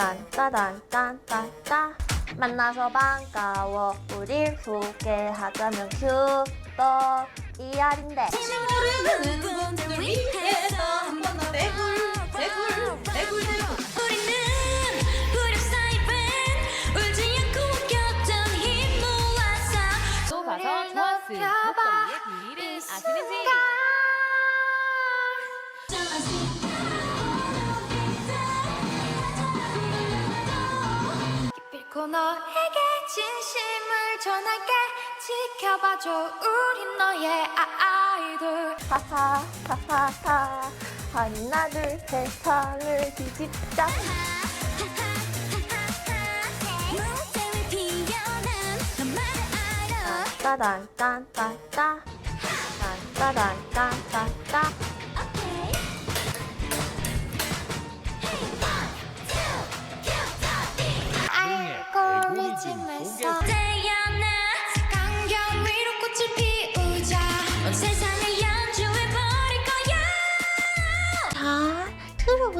딴따단딴딴따 만나서 반가워. 우릴 소개하자면 큐더 이알인데. 모르는 분들 위해서 한 번더 우리는 무렵 사이 울지 않고 힘 모아서 또 봐서 좋았음 목소리의 아시는지? 빌 고 너에게 진심을 전할게. 지켜봐줘 우린 너의 아이돌. 하하 하하하 하나 둘셋 선을 뒤집자. 너만을 알아. 딴따단 딴따따 딴따단 딴따따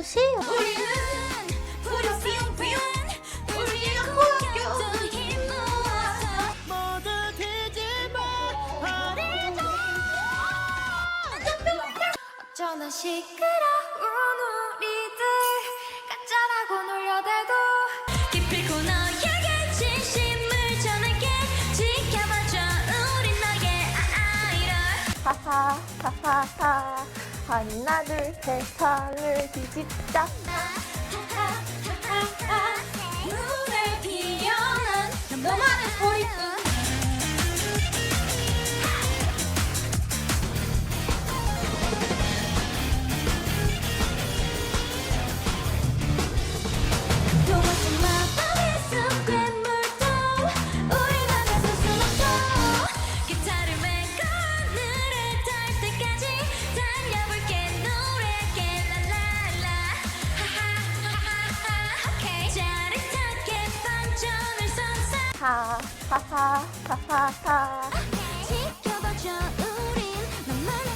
보세요. 어쩌나 시끄러운 우리들 가짜라고 놀려대도 기필코 너에게 진심을 전할게. 지켜봐줘 우린 너의 아이돌 하하 하하하 하나 둘셋 선을 뒤집자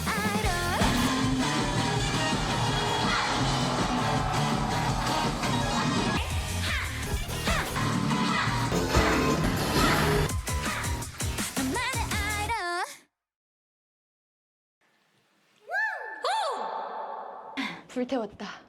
아이돌 너만의 아이돌 불태웠다